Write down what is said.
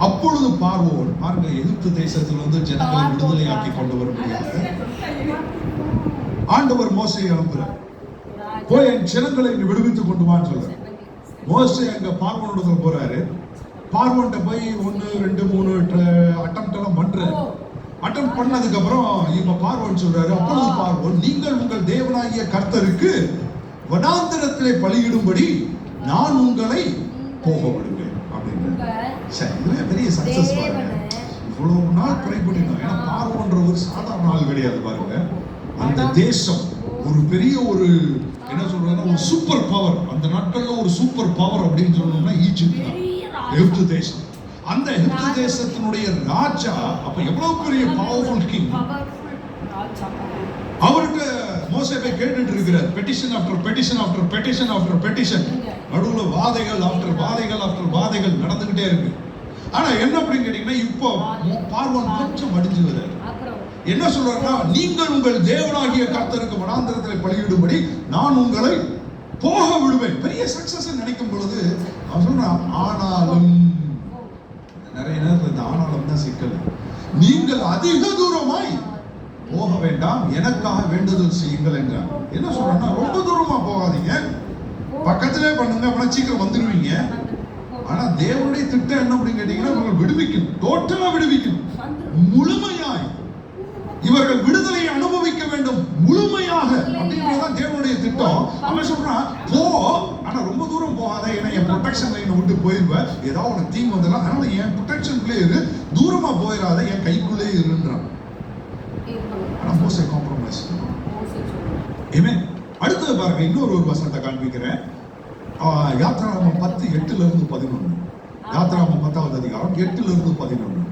அப்பொழுது பார்வோன் பாருங்க எகிப்து தேசத்திலிருந்து ஜனங்களை விடுதலையாக்கி கொண்டு வரும்படியாக ஆண்டவர் மோசையை அனுப்புறார் போய் என் ஜனங்களை இங்க விடுவித்து கொண்டு வான்னு சொல்றார். மோசே அங்க பார்வோனோட போறாரு. பார்வோன்ட்ட போய் ஒன்னு ரெண்டு மூணு அட்டம் எல்லாம் பண்றாரு. அட்டம் பண்ணதுக்கு அப்புறம் இப்ப பார்வோன் சொல்றாரு அப்பொழுது பார்வோன் நீங்கள் உங்கள் தேவனாகிய கர்த்தருக்கு வனாந்தரத்திலே பலியிடும்படி நான் உங்களை போக விடுவேன் அப்படின்னு சரி பெரிய பாருங்க. இவ்வளவு நாள் ட்ரை பண்ணிருந்தோம் ஏன்னா பார்வோன்ற ஒரு சாதாரண ஆள் கிடையாது பாருங்க. அந்த தேசம் ஒரு பெரிய ஒரு என்ன சொல்றதுன்னா ஒரு சூப்பர் பவர் அந்த நாட்கள்ல ஒரு சூப்பர் பவர் அப்படின்னு சொல்லணும்னா ஈஜிப்ட் தான். எகிப்து தேசம். அந்த எகிப்து தேசத்தினுடைய ராஜா அப்ப எவ்வளவு பெரிய பவர்ஃபுல் கிங் அவர்கிட்ட மோசே போய் கேட்டுட்டு இருக்கிறார். Petition after petition after petition after petition நடுவுல வாதைகள் ஆஃப்டர் வாதைகள் ஆஃப்டர் வாதைகள் நடந்துகிட்டே இருக்கு. ஆனா என்ன அப்படின்னு கேட்டீங்கன்னா இப்போ பார்வன் கொஞ்சம் மடிஞ்சு வர்றாரு. என்ன சொல்றாருன்னா நீங்கள் உங்கள் தேவனாகிய கர்த்தருக்கு வனாந்தரத்தில் பலியிடும்படி நான் உங்களை போக விடுவேன். பெரிய சக்சஸ் நினைக்கும் பொழுது அவன் சொல்றான் ஆனாலும் நிறைய நேரத்தில் இந்த ஆனாலும் தான் சிக்கல். நீங்கள் அதிக தூரமாய் போக வேண்டாம் எனக்காக வேண்டுதல் செய்யுங்கள் என்றார் என்ன சொல்றேன்னா ரொம்ப தூரமா போகாதீங்க. பக்கத்திலே பண்ணுங்க அப்படின்னா சீக்கிரம் வந்துடுவீங்க தேவனுடைய திட்டம் என்ன அப்படின்னு கேட்டீங்கன்னா இவர்கள் விடுவிக்கணும். டோட்டலா விடுவிக்கணும். முழுமையாய். இவர்கள் விடுதலையை அனுபவிக்க வேண்டும். முழுமையாக. அப்படின்றதான் தேவனுடைய திட்டம். அவன் சொல்றான் போ. ஆனா ரொம்ப தூரம் போகாத. ஏன்னா என் ப்ரொடெக்ஷன் லைனை விட்டு போயிருவேன் ஏதாவது உனக்கு தீங்கு வந்துடலாம் அதனால என் ப்ரொடெக்ஷனுக்குள்ளே இரு. தூரமா போயிடாத என் கைக்குள்ளே இருன்றான். ஆனா மோசே காம்ப்ரமைஸ் ஏமே அடுத்தது பாருங்க இன்னொரு ஒரு வசனத்தை காண்பிக்கிறேன். யாத்ராமம் பத்து எட்டுல இருந்து பதினொன்று யாத்ராமம் பத்தாவது அதிகாரம் எட்டுல இருந்து பதினொன்று